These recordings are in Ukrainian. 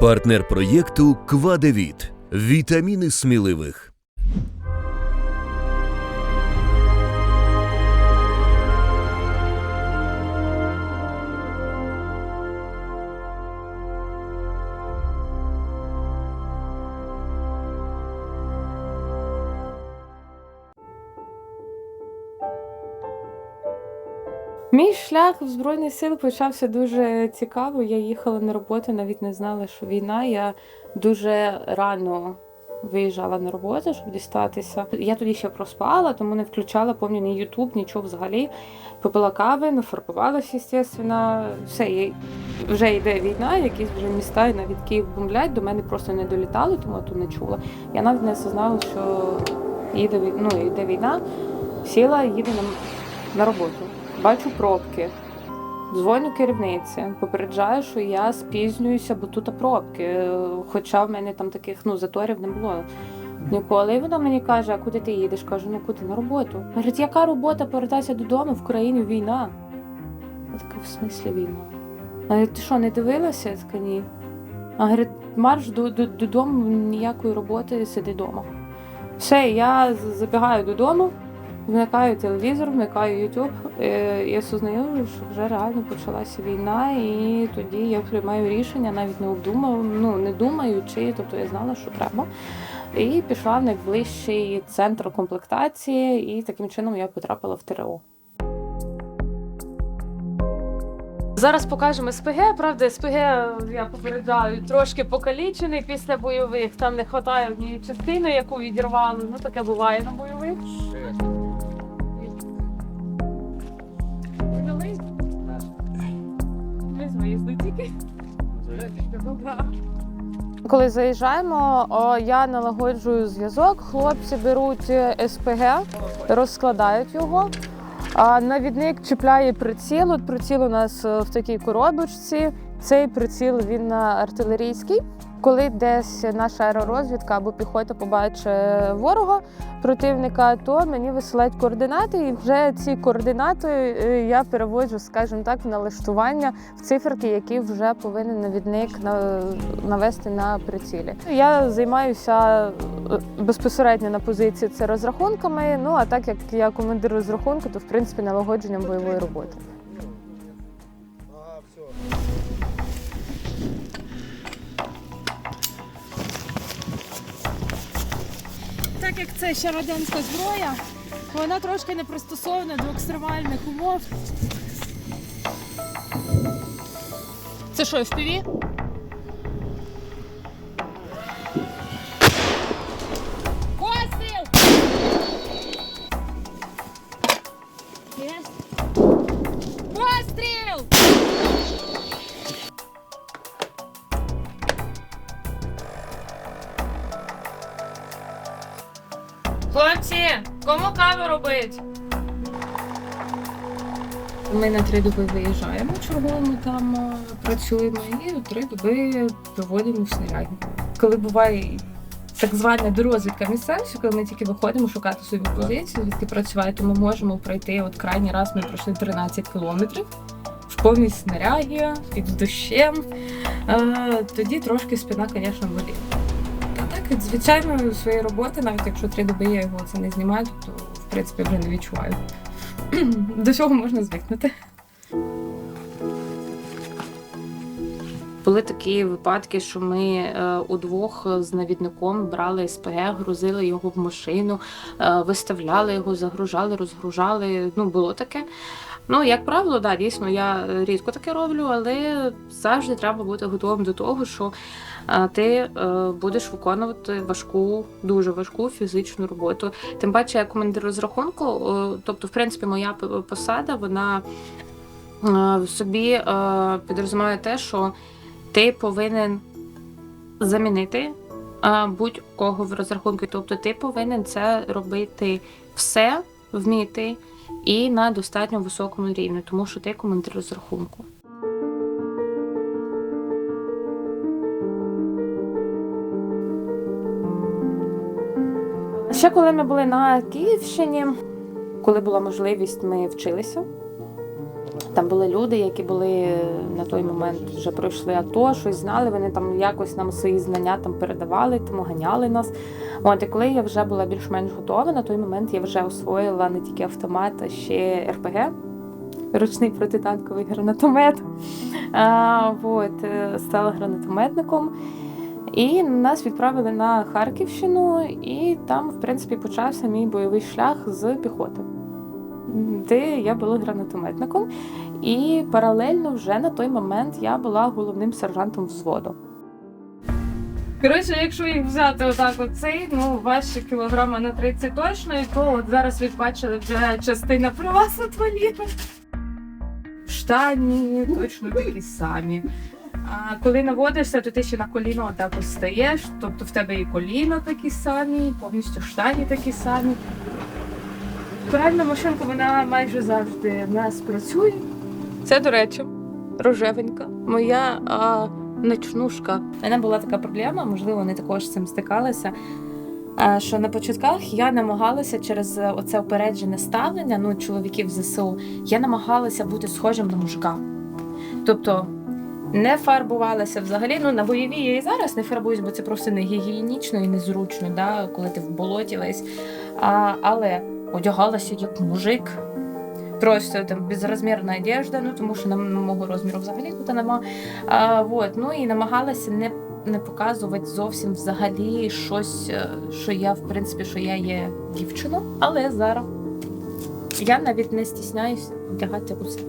Партнер проєкту Квадевіт. Вітаміни сміливих. Мій шлях в Збройні Сили почався дуже цікаво. Я їхала на роботу, навіть не знала, що війна. Я дуже рано виїжджала на роботу, щоб дістатися. Я тоді ще проспала, тому не включала, пам'ятаю, ні Ютуб, нічого взагалі. Попила кави, нафарбувалася, звісно. Все, вже йде війна, якісь вже міста, і навіть Київ бомблять, до мене просто не долітали, тому я тут не чула. Я навіть не осознала, що їде, вій- ну, йде війна, сіла, їду на, на роботу. Бачу пробки. Дзвоню керівниці, попереджаю, що я спізнююся, бо тут пробки. Хоча в мене там таких ну, заторів не було ніколи. І вона мені каже, а куди ти їдеш? Кажу, ну куди на роботу. Говорить, яка робота повертайся додому, в країні війна. Я така, в смислі війна? А ти що, не дивилася? Я така, ні. А говорить, марш до, до, додому, ніякої роботи, сиди вдома. Все, я забігаю додому. Вмикаю телевізор, вмикаю YouTube, е, і осознаю, що вже реально почалася війна, і тоді я приймаю рішення, навіть не обдумав, ну не думаючи, тобто я знала, що треба. І пішла в найближчий центр комплектації, і таким чином я потрапила в ТРО. Зараз покажемо СПГ. Правда, СПГ я попереджаю трошки покалічений після бойових. Там не вистачає однієї частини, яку відірвали. Ну таке буває на бойових. Коли заїжджаємо, я налагоджую зв'язок. Хлопці беруть е, СПГ, розкладають його. А навідник чіпляє приціл. От приціл у нас е, в такій коробочці. Цей приціл він на артилерійський. Коли десь наша аеророзвідка або піхота побачить ворога противника, то мені висилають координати, і вже ці координати е, я переводжу, скажімо так, в налаштування в циферки, які вже повинен навідник навести на прицілі. Я займаюся е, безпосередньо на позиції це розрахунками. Ну а так як я командир розрахунку, то в принципі налагодженням бойової роботи. Це ще радянська зброя, вона трошки не пристосована до екстремальних умов. Це що, FPV? Постріл! Постріл! Кому каву робить? Ми на три доби виїжджаємо, черговому там е, працюємо і три доби проводимо в снаряді. Коли буває так звана дорозвідка місцевості, коли ми тільки виходимо шукати свою позицію, звідки працювати, то ми можемо пройти. От крайній раз ми пройшли 13 кілометрів в повній снаряді, під дощем. Е, тоді трошки спина, звісно, боліла. Від звичайної своєї роботи, навіть якщо три доби я його це не знімаю, то в принципі вже не відчуваю. До цього можна звикнути. Були такі випадки, що ми е, удвох з навідником брали СПГ, грузили його в машину, е, виставляли його, загружали, розгружали. Ну, було таке. Ну, як правило, да, дійсно, я рідко таке роблю, але завжди треба бути готовим до того, що е, ти е, будеш виконувати важку, дуже важку фізичну роботу. Тим паче, я командир розрахунку, е, тобто, в принципі, моя посада, вона е, в собі е, підрозуміє те, що ти повинен замінити е, будь-кого в розрахунку. Тобто ти повинен це робити все, вміти і на достатньо високому рівні, тому що ти коментар розрахунку. Ще коли ми були на Київщині, коли була можливість, ми вчилися. Там були люди, які були на той момент вже пройшли АТО, щось знали. Вони там якось нам свої знання там передавали, тому ганяли нас. От і коли я вже була більш-менш готова, на той момент я вже освоїла не тільки автомат, а ще РПГ, ручний протитанковий гранатомет. А, от, е, стала гранатометником. І нас відправили на Харківщину, і там, в принципі, почався мій бойовий шлях з піхоти, де я була гранатометником. І паралельно вже на той момент я була головним сержантом взводу. Коротше, якщо їх взяти отак оцей, ну важче кілограма на 30 точно, і то от зараз ви бачили вже частина при вас отваліла. Штані точно такі самі. А коли наводишся, то ти ще на коліно отак ось тобто в тебе і коліна такі самі, повністю штані такі самі. Пральна машинка вона майже завжди в нас працює. Це, до речі, рожевенька. Моя а, ночнушка. У мене була така проблема, можливо, вони також з цим стикалися. Що на початках я намагалася через е, оце опереджене ставлення ну, чоловіків ЗСУ, я намагалася бути схожим на мужика. Тобто не фарбувалася взагалі. Ну на бойовій я і зараз не фарбуюсь, бо це просто не гігієнічно і незручно, да, коли ти в болоті весь. А, але одягалася як мужик. Просто там безрозмірна одежда, ну тому що на мого розміру взагалі тут нема. А, вот, ну і намагалася не, не показувати зовсім взагалі щось, е, що я, в принципі, що я є дівчина, але зараз я навіть не стісняюсь вдягати усе.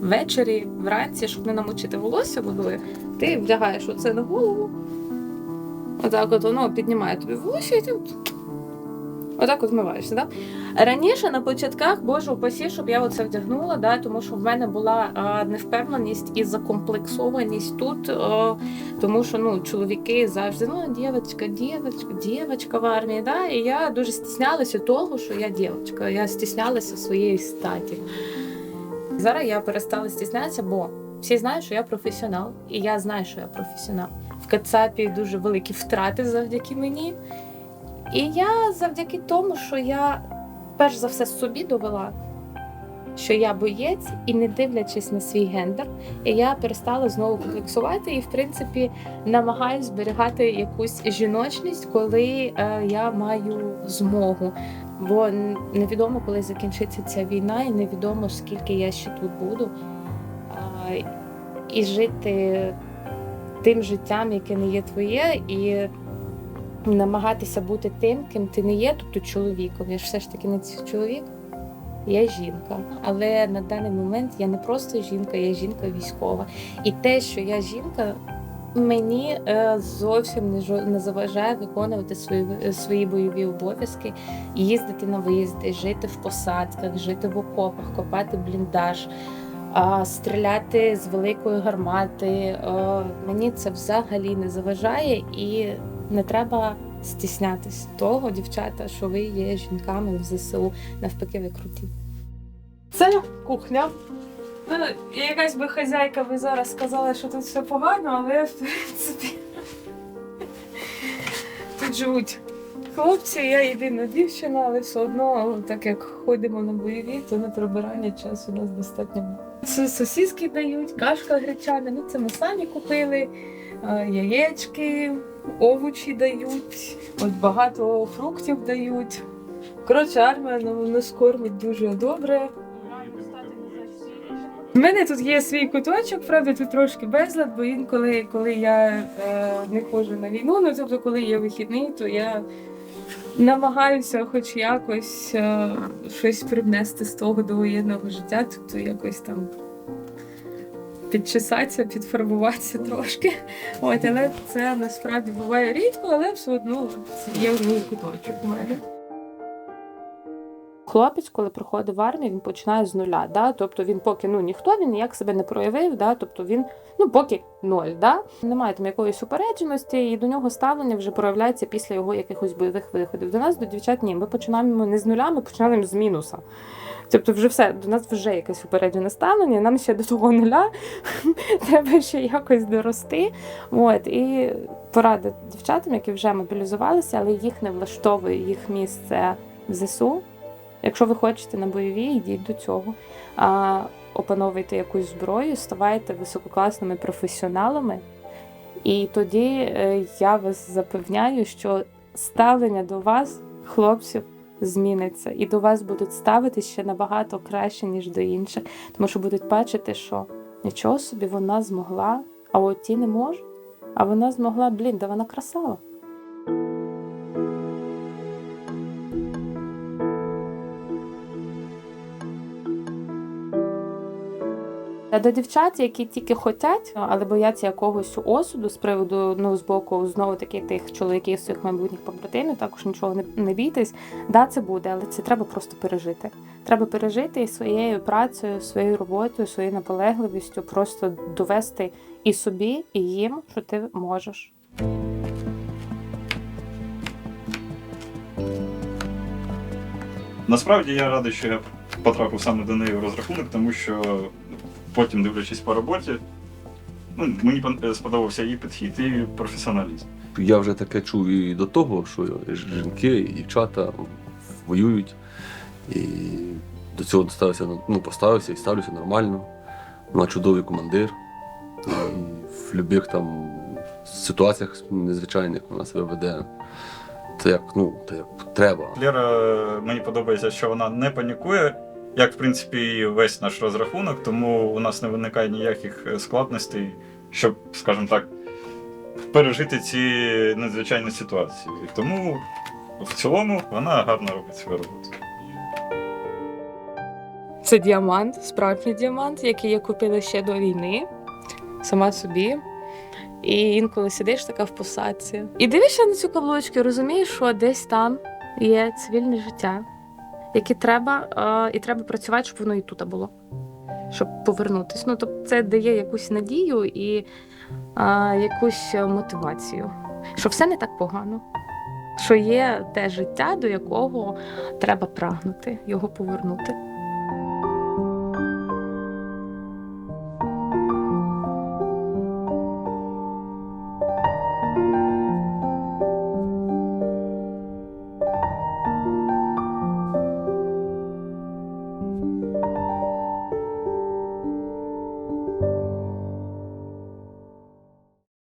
Ввечері, вранці, щоб не намочити волосся водою, ти вдягаєш оце на голову. Отак от воно піднімає тобі волосся і ти Отак от змиваєшся, да? Раніше на початках, боже упасі, щоб я оце вдягнула, да, тому що в мене була а, невпевненість і закомплексованість тут, а, тому що ну, чоловіки завжди, ну, дівчинка, дівчинка, дівчинка в армії. Да? І я дуже стіснялася того, що я дівчинка. Я стіснялася своєї статі. Зараз я перестала стіснятися, бо всі знають, що я професіонал, і я знаю, що я професіонал. В Кацапі дуже великі втрати завдяки мені. І я завдяки тому, що я перш за все собі довела, що я боєць, і не дивлячись на свій гендер, я перестала знову комплексувати і, в принципі, намагаюся зберігати якусь жіночність, коли е, я маю змогу. Бо невідомо, коли закінчиться ця війна, і невідомо, скільки я ще тут буду. І жити тим життям, яке не є твоє, і намагатися бути тим, ким ти не є, тобто чоловіком. Я ж все ж таки не чоловік, я жінка. Але на даний момент я не просто жінка, я жінка військова. І те, що я жінка, мені е, зовсім не, заважає виконувати свої, свої бойові обов'язки, їздити на виїзди, жити в посадках, жити в окопах, копати бліндаж. Стріляти з великої гармати е, мені це взагалі не заважає і не треба стіснятись того, дівчата, що ви є жінками в ЗСУ. Навпаки, ви круті. Це кухня. Ну, якась би хазяйка би зараз сказала, що тут все погано, але в принципі тут живуть хлопці, я єдина дівчина, але все одно, так як ходимо на бойові, то на прибирання часу у нас достатньо. сосиски дають, кашка гречана, ну це ми самі купили, е, яєчки, овочі дають, от багато фруктів дають. Коротше, армія нас кормить дуже добре. У мене тут є свій куточок, правда, тут трошки безлад, бо інколи, коли я е, не ходжу на війну, ну тобто, коли є вихідний, то я намагаюся хоч якось е, щось привнести з того до воєнного життя, тобто якось там підчесатися, підфарбуватися трошки. От, але це насправді буває рідко, але все одно є мій куточок у мене. Хлопець, коли приходить в армію, він починає з нуля. Да? Тобто він поки ну ніхто він ніяк себе не проявив, да? тобто він ну поки ноль. Да? Немає там якоїсь упередженості, і до нього ставлення вже проявляється після його якихось бойових виходів. До нас, до дівчат, ні, ми починаємо не з нуля, ми починаємо з мінуса. Тобто, вже все, до нас вже якесь упереджене ставлення, нам ще до того нуля треба ще якось дорости. От, і порада дівчатам, які вже мобілізувалися, але їх не влаштовує їх місце в ЗСУ. Якщо ви хочете на бойові, йдіть до цього. а, опановуєте якусь зброю, ставайте висококласними професіоналами. І тоді е, я вас запевняю, що ставлення до вас, хлопців, зміниться, і до вас будуть ставитися ще набагато краще, ніж до інших, тому що будуть бачити, що нічого собі вона змогла, а от ті не можуть. А вона змогла, блін, да вона красава. Та До дівчат, які тільки хотять, але бояться якогось осуду з приводу ну з боку знову таки тих чоловіків своїх майбутніх побратимів, також нічого не, не бійтесь. Да, це буде, але це треба просто пережити. Треба пережити і своєю працею, своєю роботою, своєю наполегливістю, просто довести і собі, і їм, що ти можеш. Насправді я радий, що я потрапив саме до неї в розрахунок, тому що потім, дивлячись по роботі, ну, мені сподобався її підхід і професіоналізм. Я вже таке чув і до того, що жінки і дівчата воюють. І до цього ставився, ну, поставився і ставлюся нормально. Вона чудовий командир. І в будь-яких там ситуаціях незвичайних вона себе веде. Це як, ну, це як треба. Лера мені подобається, що вона не панікує, як в принципі і весь наш розрахунок, тому у нас не виникає ніяких е, складностей, щоб, скажімо так, пережити ці надзвичайні ситуації. Тому в цілому вона гарно робить свою роботу. Це діамант, справжній діамант, який я купила ще до війни, сама собі. І інколи сидиш така в посадці. І дивишся на цю каблучку, розумієш, що десь там є цивільне життя, яке треба, е, і треба працювати, щоб воно і тут було, щоб повернутися. Ну, тобто це дає якусь надію і е, якусь мотивацію, що все не так погано. Що є те життя, до якого треба прагнути, його повернути.